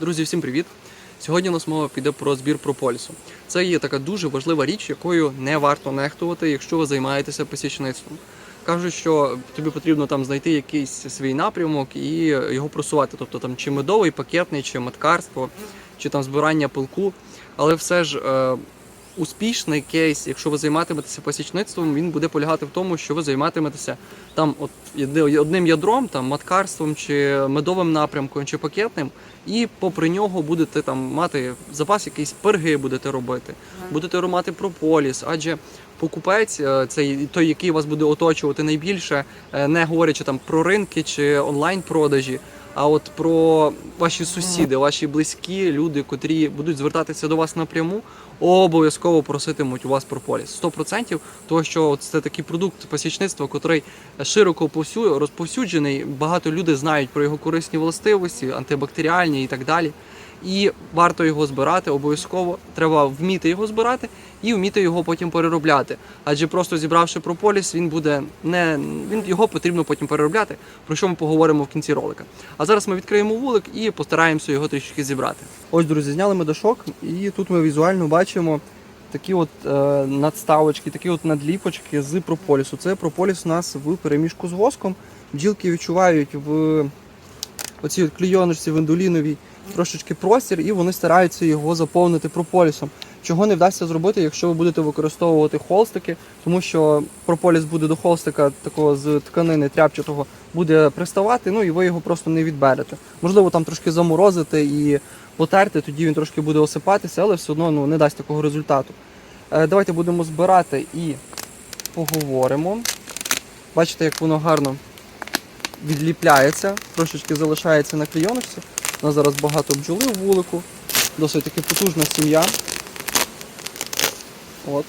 Друзі, всім привіт! Сьогодні у нас мова піде про збір прополісу. Це є така дуже важлива річ, якою не варто нехтувати, якщо ви займаєтеся посічництвом. Кажуть, що тобі потрібно там знайти якийсь свій напрямок і його просувати. Тобто там чи медовий, пакетний, чи маткарство, чи там збирання пилку. Але все ж е, успішний кейс, якщо ви займатиметеся посічництвом, він буде полягати в тому, що ви займатиметеся там от одним ядром, там маткарством, чи медовим напрямком, чи пакетним, і попри нього будете там мати запас якийсь перги будете робити, будете мати прополіс, адже покупець, е, цей той, який вас буде оточувати найбільше, е, не говорячи там про ринки чи онлайн продажі. А от про ваші сусіди, ваші близькі люди, котрі будуть звертатися до вас напряму, обов'язково проситимуть у вас про поліс. 100%, тому що це такий продукт посічництва, котрий широко повсю- розповсюджений. Багато людей знають про його корисні властивості, антибактеріальні і так далі. І варто його збирати обов'язково. Треба вміти його збирати і вміти його потім переробляти. Адже просто зібравши прополіс, він буде не він його потрібно потім переробляти. Про що ми поговоримо в кінці ролика. А зараз ми відкриємо вулик і постараємося його трішки зібрати. Ось, друзі, зняли ми дошок, і тут ми візуально бачимо такі от е, надставочки, такі от надліпочки з прополісу. Це прополіс у нас в переміжку з воском. Бджілки відчувають в оцій от клійоночці вендуліновій трошечки простір, і вони стараються його заповнити прополісом. Чого не вдасться зробити, якщо ви будете використовувати холстики, тому що прополіс буде до холстика такого з тканини тряпчатого буде приставати, ну і ви його просто не відберете. Можливо, там трошки заморозити і потерти, тоді він трошки буде осипатися, але все одно ну, не дасть такого результату. Е, давайте будемо збирати і поговоримо. Бачите, як воно гарно відліпляється, трошечки залишається на клейоночці. У нас зараз багато бджоли в вулику, досить таки потужна сім'я. От.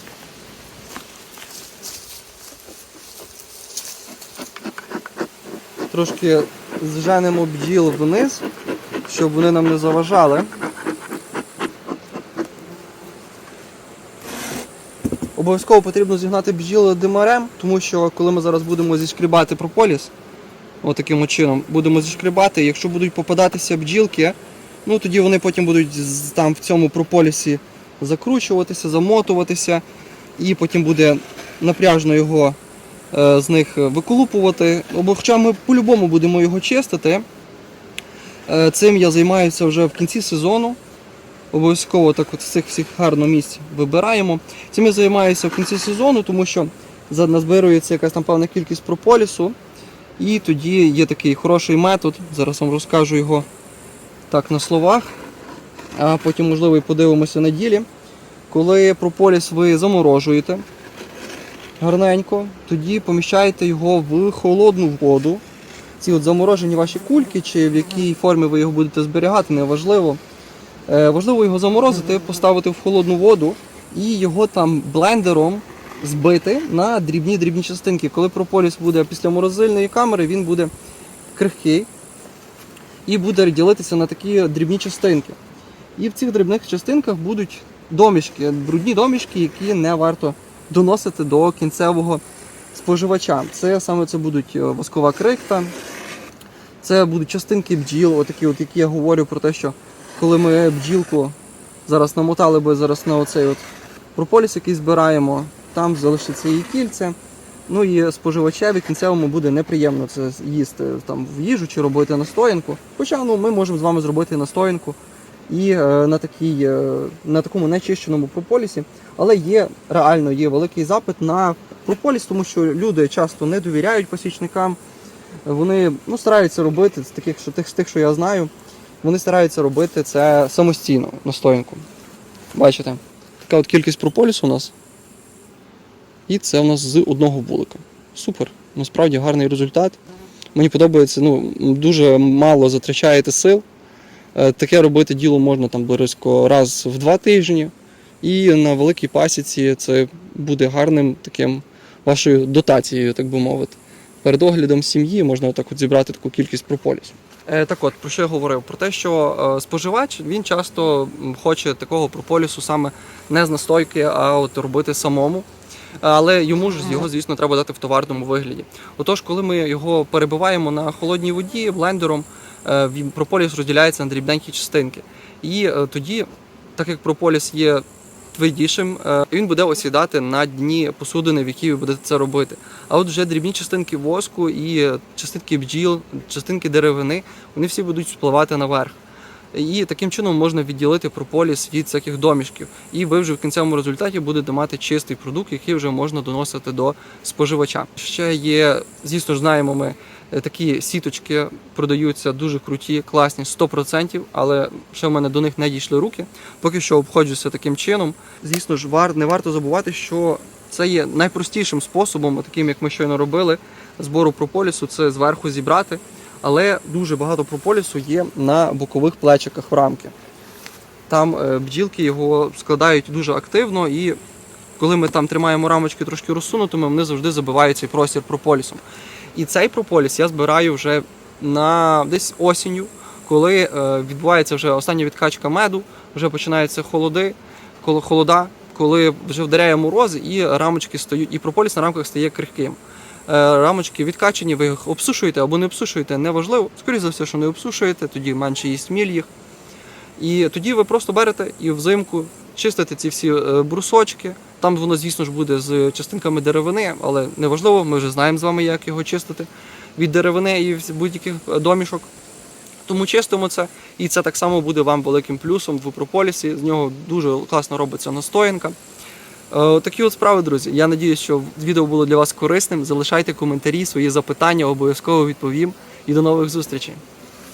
Трошки зженемо бджіл вниз, щоб вони нам не заважали. Обов'язково потрібно зігнати бджіл димарем, тому що коли ми зараз будемо зішкрібати прополіс, отаким от чином, будемо зішкрібати, якщо будуть попадатися бджілки, ну тоді вони потім будуть там в цьому прополісі закручуватися, замотуватися, і потім буде напряжно його е, з них виколупувати. Або хоча ми по-любому будемо його чистити. Е, цим я займаюся вже в кінці сезону. Обов'язково так от цих всіх гарно місць вибираємо. Цим я займаюся в кінці сезону, тому що назбирується якась там певна кількість прополісу. І тоді є такий хороший метод. Зараз вам розкажу його так на словах, а потім, можливо, і подивимося на ділі. Коли прополіс ви заморожуєте гарненько, тоді поміщаєте його в холодну воду. Ці от заморожені ваші кульки, чи в якій формі ви його будете зберігати, неважливо. Е, Важливо його заморозити, поставити в холодну воду і його там блендером збити на дрібні-дрібні частинки. Коли прополіс буде після морозильної камери, він буде крихкий і буде ділитися на такі дрібні частинки. І в цих дрібних частинках будуть домішки, брудні домішки, які не варто доносити до кінцевого споживача. Це саме це будуть е, воскова крихта, це будуть частинки бджіл, отакі, от, які я говорю про те, що коли ми бджілку зараз намотали би зараз на оцей от прополіс, який збираємо, там залишиться її кільце. Ну і споживачеві кінцевому буде неприємно це їсти там в їжу чи робити настоянку. Хоча ну, ми можемо з вами зробити настоянку і е, на, такій, е, на такому нечищеному прополісі. Але є реально є великий запит на прополіс, тому що люди часто не довіряють посічникам. Вони ну, стараються робити з таких, що тих, тих, що я знаю, вони стараються робити це самостійно настоянку. Бачите, така от кількість прополісу у нас. І це у нас з одного вулика. Супер. Насправді гарний результат. Мені подобається, ну, дуже мало затрачаєте сил. Е, Таке робити діло можна там близько раз в два тижні. І на великій пасіці це буде гарним таким вашою дотацією, так би мовити. Перед оглядом сім'ї можна отак от зібрати таку кількість прополісу. Е, так от, про що я говорив? Про те, що е, споживач він часто хоче такого прополісу саме не з настойки, а от робити самому. Але йому ж його, звісно, треба дати в товарному вигляді. Отож, коли ми його перебиваємо на холодній воді блендером, е, прополіс розділяється на дрібненькі частинки. І е, тоді, так як прополіс є твердішим, е, він буде осідати на дні посудини, в якій ви будете це робити. А от вже дрібні частинки воску і частинки бджіл, частинки деревини, вони всі будуть спливати наверх. І таким чином можна відділити прополіс від всяких домішків. І ви вже в кінцевому результаті будете мати чистий продукт, який вже можна доносити до споживача. Ще є, звісно ж, знаємо ми. е, Такі сіточки продаються дуже круті, класні, 100%, але ще в мене до них не дійшли руки. Поки що обходжуся таким чином. Звісно ж, вар, не варто забувати, що це є найпростішим способом, таким як ми щойно робили, збору прополісу, це зверху зібрати. Але дуже багато прополісу є на бокових плечиках в рамки. Там е, бджілки його складають дуже активно, і коли ми там тримаємо рамочки трошки розсунутими, вони завжди забивають цей простір прополісом. І цей прополіс я збираю вже на десь осінню, коли е, відбувається вже остання відкачка меду, вже починаються холоди, коли холода, коли вже вдаряє мороз, і рамочки стають, і прополіс на рамках стає крихким. Е, Рамочки відкачені, ви їх обсушуєте або не обсушуєте, неважливо. Скоріше за все, що не обсушуєте, тоді менше їсть міль їх. І тоді ви просто берете і взимку чистите ці всі е, брусочки. Там воно, звісно ж, буде з частинками деревини, але неважливо, ми вже знаємо з вами, як його чистити від деревини і будь-яких е, домішок. Тому чистимо це, і це так само буде вам великим плюсом в прополісі. З нього дуже класно робиться настоянка. Е, Такі от справи, друзі. Я надію, що відео було для вас корисним. Залишайте коментарі, свої запитання, обов'язково відповім. І до нових зустрічей.